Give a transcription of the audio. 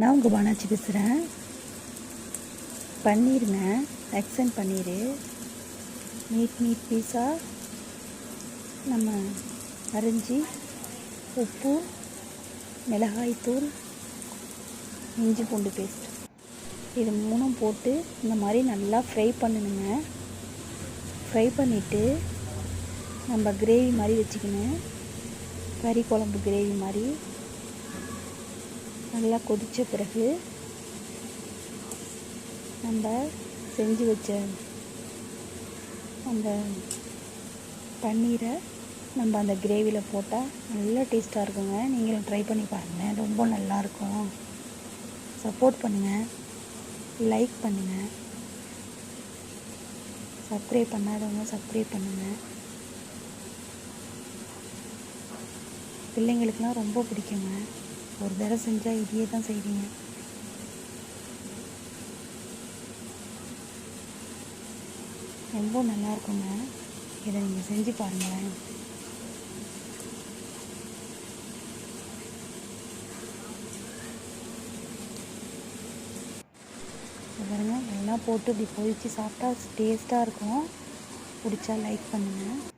நான் உங்கள் பானாச்சி பேசுகிறேன் பன்னீருங்க எக்ஸன் பன்னீர் நீட் நீட் பீஸாக நம்ம அரிஞ்சு உப்பு மிளகாய்த்தூள் இஞ்சி பூண்டு பேஸ்ட் இது மூணும் போட்டு இந்த மாதிரி நல்லா ஃப்ரை பண்ணணுங்க. ஃப்ரை பண்ணிவிட்டு நம்ம கிரேவி மாதிரி வச்சுக்கணும். கறி குழம்பு கிரேவி மாதிரி. நல்லா கொதித்த பிறகு நம்ம செஞ்சு வச்ச அந்த பன்னீரை நம்ம அந்த கிரேவியில் போட்டால் நல்லா டேஸ்ட்டாக இருக்குங்க. நீங்களும் ட்ரை பண்ணி பாருங்கள் ரொம்ப நல்லாயிருக்கும் சப்போர்ட் பண்ணுங்கள் லைக் பண்ணுங்கள் சப்ஸ்கிரைப் பண்ணாதவங்க சப்ஸ்கிரைப் பண்ணுங்கள் பிள்ளைங்களுக்கெலாம் ரொம்ப பிடிக்குங்க. ஒரு தடவை செஞ்சால் இதையே தான் செய்வீங்க ரொம்ப நல்லா இருக்குங்க. இதை நீங்கள் செஞ்சு பாருங்களேன். பாருங்க எல்லாம் போட்டு இப்படி பொழிச்சு சாப்பிட்டா டேஸ்ட்டாக இருக்கும். பிடிச்சா லைக் பண்ணுங்கள்